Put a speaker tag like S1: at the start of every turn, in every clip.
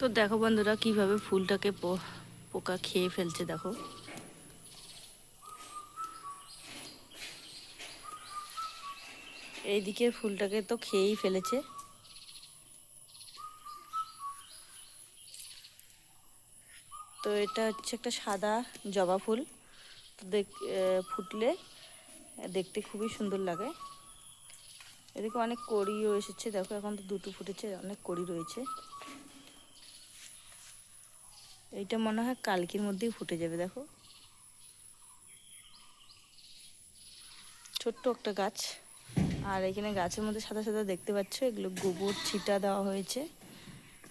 S1: তো দেখো বন্ধুরা কীভাবে ফুলটাকে পোকা খেয়ে ফেলছে দেখো। এইদিকে ফুলটাকে তো খেয়েই ফেলেছে। তো এটা হচ্ছে একটা সাদা জবা ফুল। দেখ ফুটলে দেখতে খুবই সুন্দর লাগে। এদিকে অনেক কড়িও এসেছে, দেখো এখন তো দুটো ফুটেছে, অনেক কড়ি রয়েছে। এইটা মনে হয় কালকের মধ্যেই ফুটে যাবে, দেখো। ছোট্ট একটা গাছ। আর এখানে গাছের মধ্যে সাদা সাদা দেখতে পাচ্ছ, এগুলো গোবর ছিটা দেওয়া হয়েছে।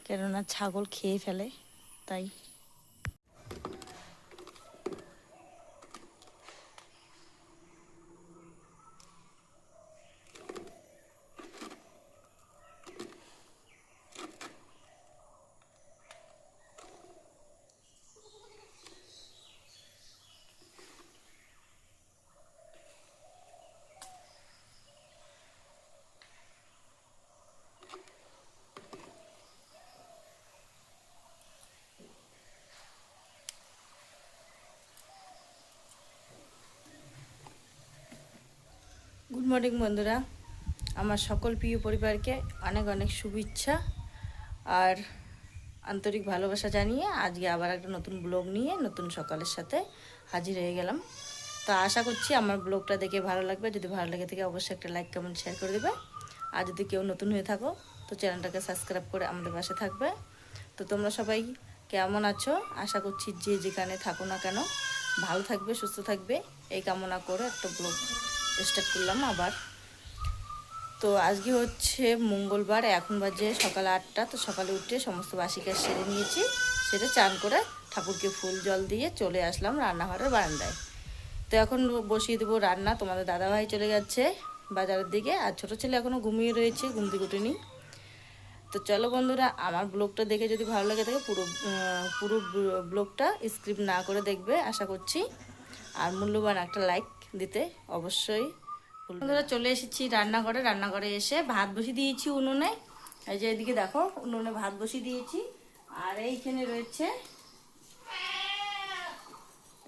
S1: কেননা ছাগল খেয়ে ফেলে, তাই। মর্নিং বন্ধুরা। আমার সকল প্রিয় পরিবারকে অনেক অনেক শুভেচ্ছা আর আন্তরিক ভালোবাসা জানিয়ে আজকে আবার একটা নতুন ব্লগ নিয়ে নতুন সকালের সাথে হাজির হয়ে গেলাম। তো আশা করছি আমার ব্লগটা দেখে ভালো লাগবে। যদি ভালো লেগে থাকে অবশ্যই একটা লাইক, কমেন্ট শেয়ার করে দেবে। আর যদি কেউ নতুন হয়ে থাকো, তো চ্যানেলটাকে সাবস্ক্রাইব করে আমাদের পাশে থাকবে। তো তোমরা সবাই কেমন আছো? আশা করছি যে যেখানে থাকো না কেন, ভালো থাকবে, সুস্থ থাকবে। এই কামনা করে একটা ব্লগ। স্টার্ট করলাম আবার। তো আজকে হচ্ছে মঙ্গলবার, এখন বাজে সকাল আটটা, তো সকালে উঠে সমস্ত বাসি সেরে নিয়েছি। সেটা চান করে ঠাকুরকে ফুল জল দিয়ে চলে আসলাম রান্নাঘরের বারান্দায়। তো এখন বসিয়ে দেবো রান্না। তোমাদের দাদাভাই চলে যাচ্ছে বাজারের দিকে, আর ছোটো ছেলে এখনও ঘুমিয়ে রয়েছে, ঘুম থেকে উঠেনি। তো চলো বন্ধুরা, আমার ব্লগটা দেখে যদি ভালো লাগে থাকে, পুরো পুরো ব্লগটা স্ক্রিপ্ট না করে দেখবে, আশা করছি। আর মূল্যবান একটা লাইক দিতে অবশ্যই। বন্ধুরা চলে এসেছি রান্নাঘরে। রান্নাঘরে এসে ভাত বসিয়ে দিয়েছি উনুনে। এই যে এদিকে দেখো, উনুনে ভাত বসিয়ে দিয়েছি। আর এইখানে রয়েছে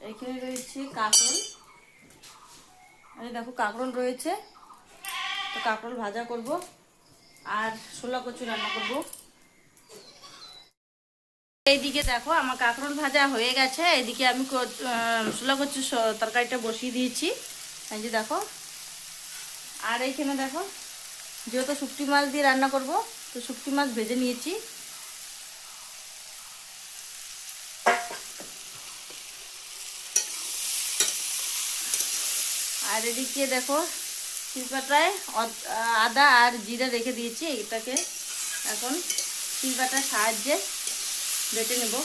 S1: এইখানে রয়েছে কাঁকরোল। এই দেখো, কাঁকরোল রয়েছে। তো কাঁকরোল ভাজা করব। আর ছোলা কচু রান্না করব। এইদিকে দেখো আমার কাঁকরোল ভাজা হয়ে গেছে। এদিকে আমি ক- আহ, ছোলা কচু স- তরকারিটা বসিয়ে দিয়েছি। এই যে দেখো। আর এইখানে দেখো যেহেতু শুক্তি মাছ দিয়ে রান্না করব তো শুক্তি মাছ ভেজে নিয়েছি। আর এদিকে দেখো শিলপাটায় আদা আর জিরা রেখে দিয়েছি এটাকে এখন শিলপাটার সাহায্যে বেটে নেব।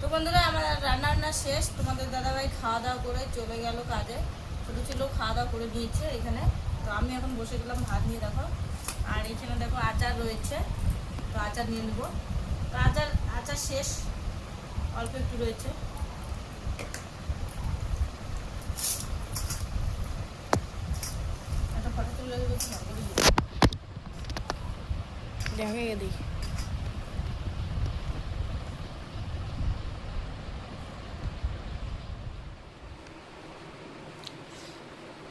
S1: তো বন্ধুরা, আমার রান্না বান্না শেষ। তোমাদের দাদাভাই খাওয়া দাওয়া করে চলে গেল কাজে। ছোটো ছিল খাওয়া দাওয়া করে নিয়েছে এখানে। তো আমি এখন বসে গেলাম, ভাত নিয়ে দেখো। আর এখানে দেখো আচার রয়েছে। তো আচার নিয়ে নেব। তো আচার আচার শেষ। অল্প একটু রয়েছে একটা ফটো তুলে দেবো কি না বলি?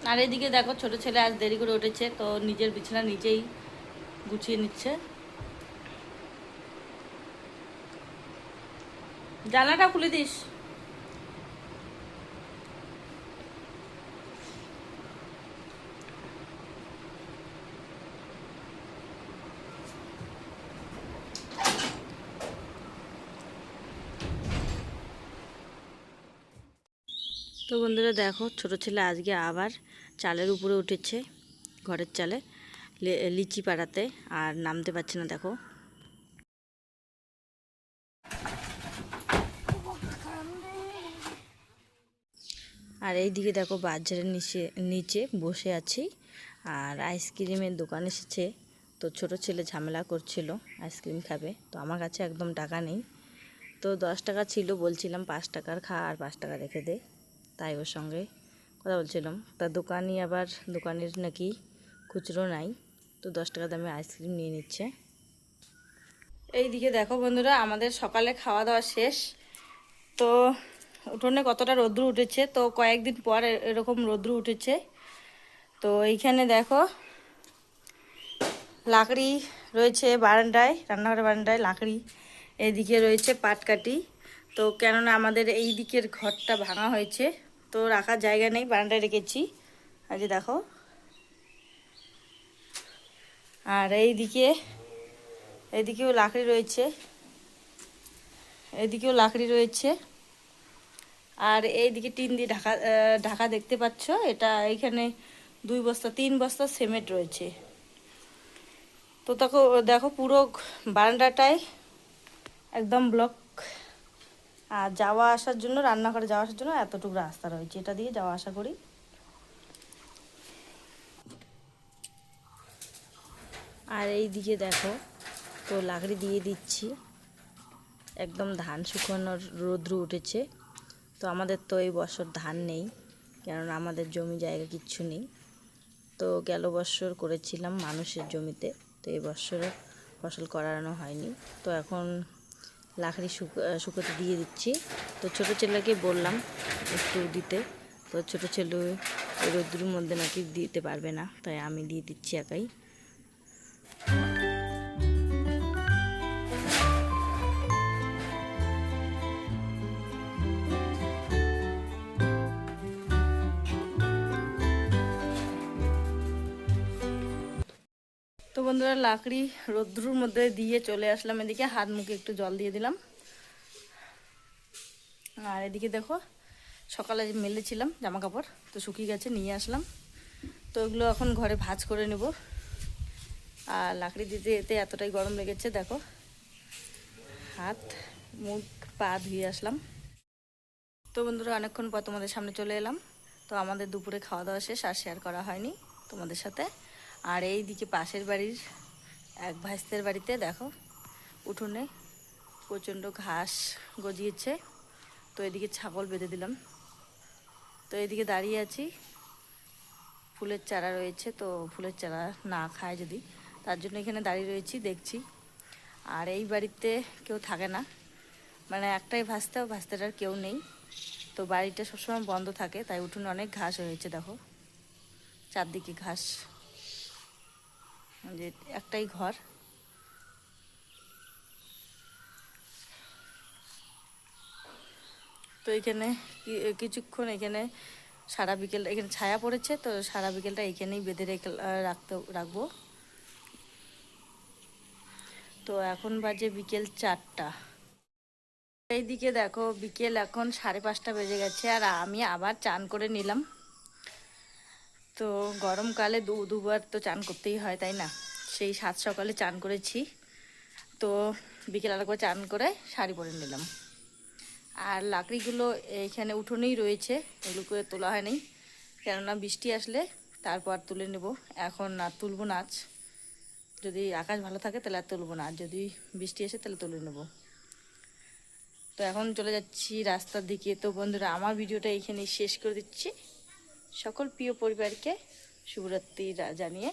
S1: আর এদিকে দেখো ছোট ছেলে আজ দেরি করে উঠেছে, তো নিজের বিছানা নিজেই গুছিয়ে নিচ্ছে। জানাটা খুলে দিস। তো বন্ধুরা দেখো, ছোট ছেলে আজকে আবার চালের উপরে উঠেছে, ঘরের চালে লিচি পাড়াতে, আর নামতে পারছে না, দেখো। আর এই দিকে দেখো বাজারের নিচে নিচে বসে আছি, আর আইসক্রিমের দোকান এসেছে। তো ছোট ছেলে ঝামেলা করছিল, আইসক্রিম খাবে, তো আমার কাছে একদম টাকা নেই। তো দশ টাকা ছিল, বলছিলাম পাঁচ টাকার খা, আর পাঁচ টাকা রেখে দে। তাই ওর সঙ্গে কথা বলছিলাম। তা দোকানি আবার, দোকানের নাকি খুচরো নাই, তো দশ টাকা দামে আইসক্রিম নিয়ে নিচ্ছে। এইদিকে দেখো বন্ধুরা, আমাদের সকালে খাওয়া দাওয়া শেষ। তো উঠোনে কতটা রৌদ্র উঠেছে, তো কয়েকদিন পর এরকম রৌদ্র উঠেছে। তো এইখানে দেখো, লাকড়ি রয়েছে বারান্দায়, রান্নাঘরের বারান্দায় লাকড়ি। এইদিকে রয়েছে পাটকাঠি। তো কেননা আমাদের এই দিকের ঘরটা ভাঙা হয়েছে তো রাখার জায়গা নেই, বারান্দায় রেখেছি। আজ দেখো। আর এইদিকে এদিকেও লাকড়ি রয়েছে। এদিকেও লাকড়ি রয়েছে। আর এইদিকে টিন দিয়ে ঢাকা ঢাকা দেখতে পাচ্ছ? এটা এখানে দুই বস্তা, তিন বস্তা সিমেন্ট রয়েছে। তো দেখো দেখো পুরো বারান্দাটায় একদম ব্লক আর যাওয়া আসার জন্য, রান্নাঘরে যাওয়া আসার জন্য এতটুকু রাস্তা রয়েছে। এটা দিয়ে যাওয়া আসা করি। আর এই দিকে দেখো, তো লাকড়ি দিয়ে দিচ্ছি। একদম ধান শুকানোর রৌদ্র উঠেছে। তো আমাদের তো এই বছর ধান নেই, কেননা আমাদের জমি জায়গা কিচ্ছু নেই। তো গেল বছর করেছিলাম মানুষের জমিতে, তো এই বছরে ফসল করানো হয়নি। তো এখন শুক- শুকোতে দিয়ে দিচ্ছি। তো ছোট ছেলেকে বললাম একটু দিতে। তো ছোটো ছেলে রোদ্রুর মধ্যে নাকি দিতে পারবে না, তাই আমি দিয়ে দিচ্ছি একাই। বন্ধুরা, লাকড়ি রোদ্রুর মধ্যে দিয়ে চলে আসলাম এদিকে। হাত মুখে একটু জল দিয়ে দিলাম। আর এদিকে দেখো, সকালে মেলেছিলাম জামা কাপড় তো শুকিয়ে গেছে, নিয়ে আসলাম। তো এগুলো এখন ঘরে ভাজ করে নেব। আর লাকড়ি দিতে এতে এতটাই গরম লেগেছে, দেখো। হাত, মুখ, পা ধুয়ে আসলাম। তো বন্ধুরা, অনেকক্ষণ পর তোমাদের সামনে চলে এলাম। তো আমাদের দুপুরে খাওয়া দাওয়া শেষ, আর শেয়ার করা হয়নি তোমাদের সাথে। আর এই দিকে পাশের বাড়ির এক ভাইস্তের বাড়িতে দেখো, উঠোনে প্রচণ্ড ঘাস গজিয়েছে। তো এদিকে ছাগল বেঁধে দিলাম। তো এদিকে দাঁড়িয়ে আছি। ফুলের চারা রয়েছে, তো ফুলের চারা না খায় যদি। তার জন্য এখানে দাঁড়িয়ে রয়েছি, দেখছি। আর এই বাড়িতে কেউ থাকে না। মানে একটাই ভাসতে ভাসতেটার কেউ নেই। তো বাড়িটা সবসময় বন্ধ থাকে, তাই উঠোনে অনেক ঘাস হয়েছে, দেখো। চারদিকে ঘাস। যে একটাই ঘর। তো এখানে কিছুক্ষণ এখানে সারা বিকেল, এখানে ছায়া পড়েছে, তো সারা বিকেলটা এখানেই বেঁধে রেখে রাখতে, রাখব। তো এখন বাজে বিকেল চারটা। এইদিকে দেখো, বিকেল এখন সাড়ে পাঁচটা বেজে গেছে, আর আমি আবার চান করে নিলাম। তো গরমকালে দু, দুবার তো চান করতেই হয়, তাই না? সেই সাত সকালে চান করেছি। তো বিকেল আরেকবার চান করে শাড়ি পরে নিলাম। আর লাকড়িগুলো এইখানে উঠোনেই রয়েছে এগুলোকে তোলা হয়নি। কেননা বৃষ্টি আসলে তারপর তুলে নেব। এখন আর তুলব না আজ। যদি আকাশ ভালো থাকে তাহলে আর তুলবো না। যদি বৃষ্টি আসে তাহলে তুলে নেব। তো এখন চলে যাচ্ছি রাস্তার দিকে। তো বন্ধুরা, আমার ভিডিওটা এইখানেই শেষ করে দিচ্ছি। সকল প্রিয় পরিবারকে শুভরাত্রি জানিয়ে